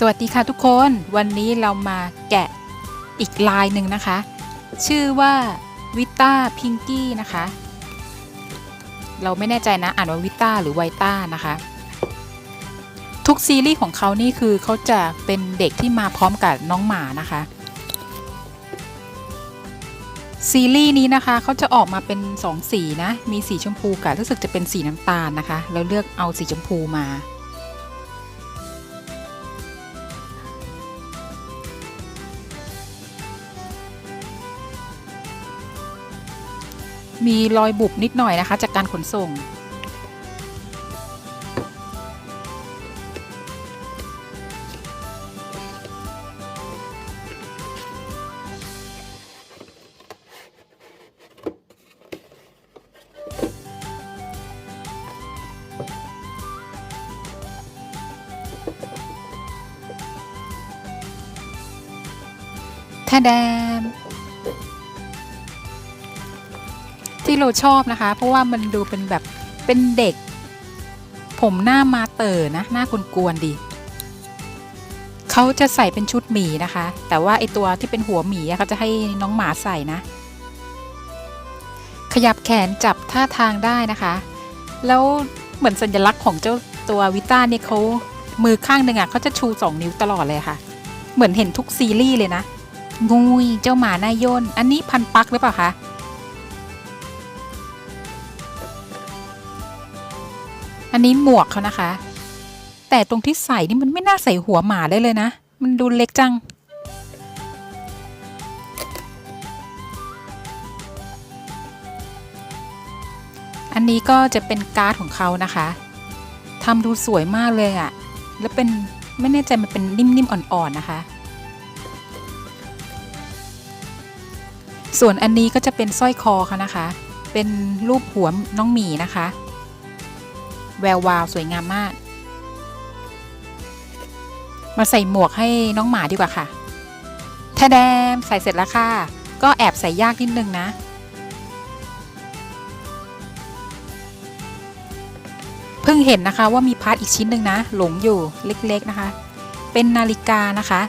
สวัสดีค่ะทุกคนวันนี้เรามาแกะอีกลายหนึ่งนะคะ ชื่อว่าวิต้าพิงกี้นะคะ เราไม่แน่ใจนะอ่านว่าวิต้าหรือไวต้านะคะ ทุกซีรีส์ของเขานี่คือเขาจะเป็นเด็กที่มาพร้อมกับน้องหมานะคะ ซีรีส์นี้นะคะเขาจะออกมาเป็น2สีนะ มีสีชมพูกับรู้สึกจะเป็นสีน้ำตาลนะคะแล้วเลือกเอาสีชมพูมา มีรอยบุบนิดหน่อยนะคะ จากการขนส่งแทแดม ที่เราชอบนะคะ เพราะว่ามันดูเป็นแบบเป็นเด็ก ผมหน้ามาเต๋อนะ หน้ากวนๆดี เขาจะใส่เป็นชุดหมีนะคะ แต่ว่าไอตัวที่เป็นหัวหมีเขาจะให้น้องหมาใส่นะ ขยับแขนจับท่าทางได้นะคะ แล้วเหมือนสัญลักษณ์ของเจ้าตัววิต้าเนี่ยเขามือข้างหนึ่งอะเขาจะชูสองนิ้วตลอดเลยค่ะ เหมือนเห็นทุกซีรีส์เลยนะงูยเจ้าหมาหน้าย่น อันนี้พันปักหรือเปล่าคะ อันนี้หมวกเขานะคะ แต่ตรงที่ใส่นี่มันไม่น่าใส่หัวหมาได้เลยนะ มันดูเล็กจัง อันนี้ก็จะเป็นการ์ดของเขานะคะทำดูสวยมากเลยอะ่ะ แล้วเป็นไม่แน่ใจมันเป็นนิ่มๆอ่อนๆนะคะ ส่วนอันนี้ก็จะเป็นสร้อยคอเขานะคะ เป็นรูปหัวน้องหมีนะคะ แวววาวสวยงามมาก มาใส่หมวกให้น้องหมาดีกว่าค่ะแทแดมใส่เสร็จแล้วค่ะ ก็แอบใส่ยากนิดนึงนะ เพิ่งเห็นนะคะว่ามีพาร์ทอีกชิ้นหนึ่งนะ หลงอยู่เล็กๆนะคะ เป็นนาฬิกานะคะ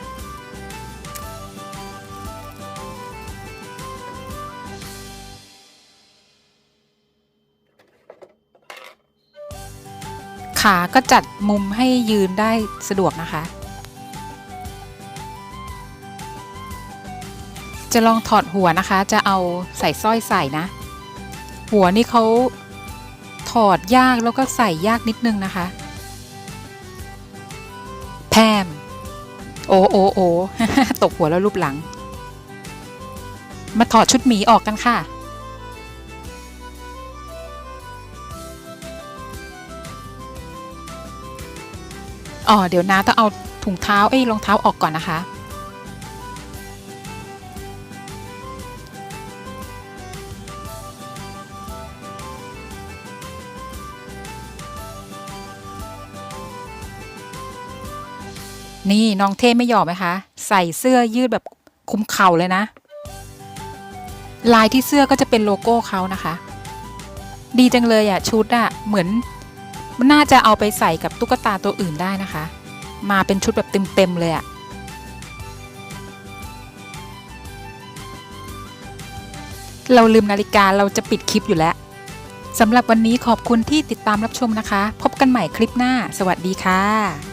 ขาก็จัดมุมให้ยืนได้สะดวกนะคะ จะลองถอดหัวนะคะ จะเอาใส่สร้อยใส่นะ หัวนี่เขาถอดยากแล้วก็ใส่ยากนิดนึงนะคะ แพม โอ้โอ้โอ้ตกหัวแล้วรูปหลัง มาถอดชุดหมีออกกันค่ะ อ๋อเดี๋ยวนาต้องเอาถุงเท้าเอ้ยรองเท้าออกก่อนนะคะ นี่น้องเท่ไม่หยอมไหมคะ ใส่เสื้อยืดแบบคุมเข่าเลยนะ ลายที่เสื้อก็จะเป็นโลโก้เขานะคะ ดีจังเลยอะชุดอะเหมือน น่าจะเอาไปใส่กับตุ๊กตาตัวอื่นได้นะคะ มาเป็นชุดแบบเต็มๆเลยอะเราลืมนาฬิกาเราจะปิดคลิปอยู่แล้วสำหรับวันนี้ขอบคุณที่ติดตามรับชมนะคะ พบกันใหม่คลิปหน้า สวัสดีค่ะ